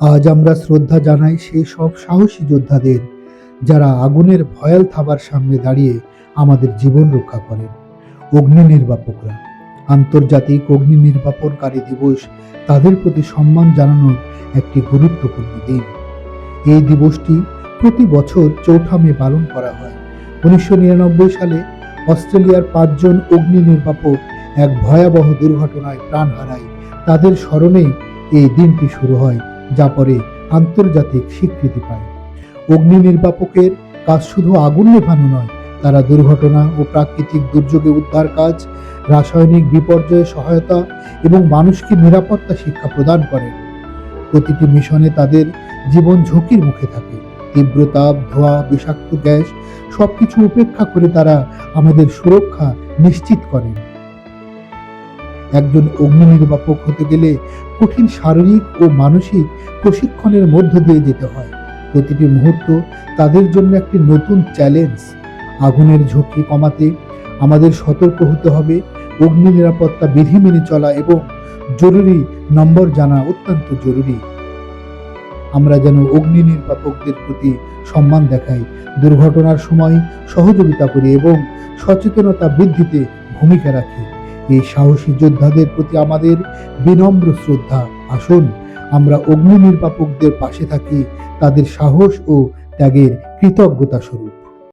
আজ আমরা শ্রদ্ধা জানাই সেই সব সাহসী যোদ্ধাদের, যারা আগুনের ভয়াল থাবার সামনে দাঁড়িয়ে আমাদের জীবন রক্ষা করেন। অগ্নি নির্বাপকরা, আন্তর্জাতিক অগ্নি নির্বাপনকারী দিবস তাদের প্রতি সম্মান জানানোর একটি গুরুত্বপূর্ণ দিন। এই দিবসটি প্রতি বছর চৌঠা মে পালন করা হয়। উনিশশো নিরানব্বই সালে অস্ট্রেলিয়ার পাঁচজন অগ্নি নির্বাপক এক ভয়াবহ দুর্ঘটনায় প্রাণ হারায়। তাদের স্মরণে এই দিনটি শুরু হয়। যা পরে আন্তর্জাতিক স্বীকৃতি পায়। অগ্নি নির্বাপকের কাজ শুধু আগুন নেভানো নয়, তারা দুর্ঘটনা ও প্রাকৃতিক দুর্যোগে উদ্ধার কাজ, রাসায়নিক বিপর্যয়ে সহায়তা এবং মানুষকে নিরাপত্তা শিক্ষা প্রদান করে। প্রতিটি মিশনে তাদের জীবন ঝুঁকির মুখে থাকে। তীব্র তাপ, ধোঁয়া, বিষাক্ত গ্যাস সবকিছু উপেক্ষা করে তারা আমাদের সুরক্ষা নিশ্চিত করেন। একজন অগ্নি নির্বাপক হতে গেলে কঠিন শারীরিক ও মানসিক প্রশিক্ষণের মধ্য দিয়ে যেতে হয়। প্রতিটি মুহূর্ত তাদের জন্য একটি নতুন চ্যালেঞ্জ। আগুনের ঝুঁকি কমাতে আমাদের সতর্ক হতে হবে অগ্নি নিরাপত্তা বিধি মেনে চলা এবং জরুরি নম্বর জানা অত্যন্ত জরুরি। আমরা যেন অগ্নি নির্বাপকদের প্রতি সম্মান দেখাই, দুর্ঘটনার সময় সহযোগিতা করি এবং সচেতনতা বৃদ্ধিতে ভূমিকা রাখি। এই সাহসী যোদ্ধাদের প্রতি আমাদের বিনম্র শ্রদ্ধা। আসুন, আমরা অগ্নি নির্বাপকদের পাশে থাকি, তাদের সাহস ও ত্যাগের কৃতজ্ঞতা স্বরূপ।